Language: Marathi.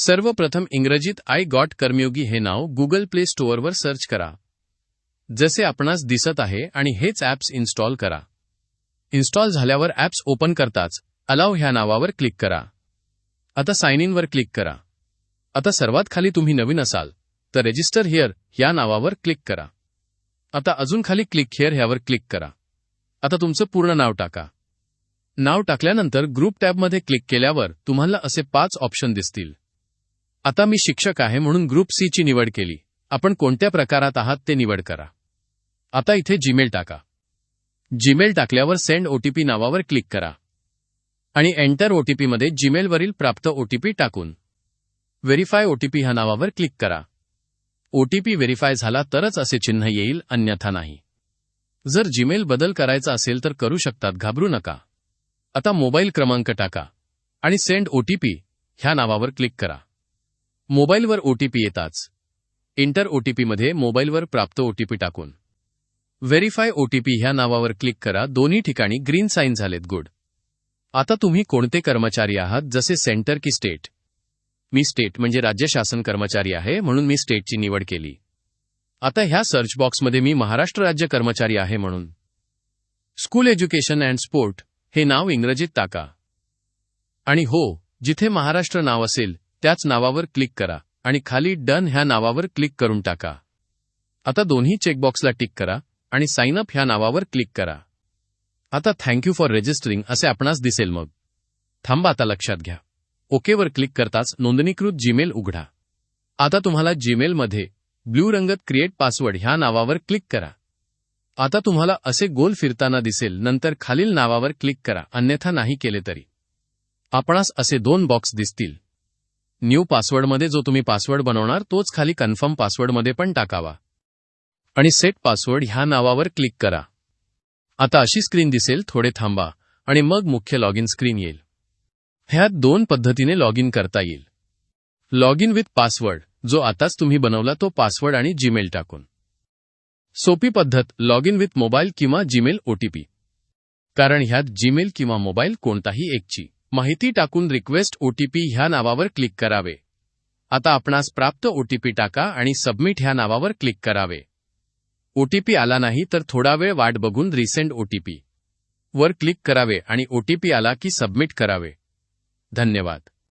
सर्वप्रथम इंग्रजीत आय गॉट कर्मयोगी हे नाव गुगल प्ले स्टोअरवर सर्च करा. जसे आपणास दिसत आहे आणि हेच ॲप्स इन्स्टॉल करा. इन्स्टॉल झाल्यावर ॲप्स ओपन करताच अलाव ह्या नावावर क्लिक करा. आता साइन इनवर क्लिक करा. आता सर्वात खाली तुम्ही नवीन असाल तर रेजिस्टर हिअर या नावावर क्लिक करा. आता अजून खाली क्लिक हिअर ह्यावर क्लिक करा. आता तुमचं पूर्ण नाव टाका. नाव टाकल्यानंतर ग्रुप टॅबमध्ये क्लिक केल्यावर तुम्हाला असे पाच ऑप्शन दिसतील. आता मी शिक्षक आहे म्हणून ग्रुप सी ची निवड केली. आपण कोणत्या प्रकारात आहात ते निवड करा. आता इथे जीमेल टाका. जीमेल टाकल्यावर सेंड ओटीपी नावावर क्लिक करा. आणि एंटर ओटीपीमध्ये जीमेलवरील प्राप्त ओटीपी टाकून व्हेरीफाय ओटीपी ह्या नावावर क्लिक करा. ओटीपी व्हेरीफाय झाला तरच असे चिन्ह येईल अन्यथा नाही. जर जीमेल बदल करायचा असेल तर करू शकतात घाबरू नका. आता मोबाईल क्रमांक टाका आणि सेंड ओटीपी ह्या नावावर क्लिक करा. मोबाईलवर ओटीपी येताच. इंटर ओटीपीमध्ये मोबाईलवर प्राप्त ओटीपी टाकून. व्हेरीफाय ओटीपी ह्या नावावर क्लिक करा दोन्ही ठिकाणी ग्रीन साईन झालेत गुड. आता तुम्ही कोणते कर्मचारी आहात जसे सेंटर की स्टेट? मी स्टेट म्हणजे राज्य शासन कर्मचारी आहे म्हणून मी स्टेटची निवड केली. आता ह्या सर्च बॉक्समध्ये मी महाराष्ट्र राज्य कर्मचारी आहे म्हणून. स्कूल एज्युकेशन अँड स्पोर्ट हे नाव इंग्रजीत टाका. आणि हो जिथे महाराष्ट्र नाव असेल त्याच नावावर क्लिक करा आणि खाली डन ह्या नावावर क्लिक करून टाका. आता दोन्ही चेकबॉक्सला टिक करा आणि साइन अप ह्या नावावर क्लिक करा. आता थँक्यू फॉर रेजिस्टरिंग असे आपणास दिसेल मग. थांबा आता लक्षात घ्या. ओकेवर क्लिक करताच नोंदणीकृत जीमेल उघडा. आता तुम्हाला जीमेलमध्ये ब्ल्यू रंगत क्रिएट पासवर्ड ह्या नावावर क्लिक करा. आता तुम्हाला असे गोल फिरताना दिसेल नंतर खालील नावावर क्लिक करा अन्यथा नाही केले तरी. आपणास असे दोन बॉक्स दिसतील. न्यू पासवर्डमध्ये जो तुम्ही पासवर्ड बनवणार तोच खाली कन्फर्म पासवर्डमध्ये पण टाकावा. आणि सेट पासवर्ड ह्या नावावर क्लिक करा. आता अशी स्क्रीन दिसेल थोडे थांबा आणि मग मुख्य लॉग इन स्क्रीन येईल. ह्यात दोन पद्धतीने लॉग इन करता येईल. लॉग इन विथ पासवर्ड जो आताच तुम्ही बनवला तो पासवर्ड आणि जीमेल टाकून. सोपी पद्धत लॉग इन विथ मोबाईल किंवा जीमेल ओटीपी कारण ह्यात जीमेल किंवा मोबाईल कोणताही एकची. माहिती टाकून रिक्वेस्ट ओटीपी ह्या नावावर क्लिक करावे. आता आपणास प्राप्त ओटीपी टाका आणि सबमिट ह्या नावावर क्लिक करावे. ओटीपी आला नाही तर थोडा वेळ वाट बघून रिसेंड ओटीपी वर क्लिक करावे आणि ओटीपी आला की सबमिट करावे. धन्यवाद.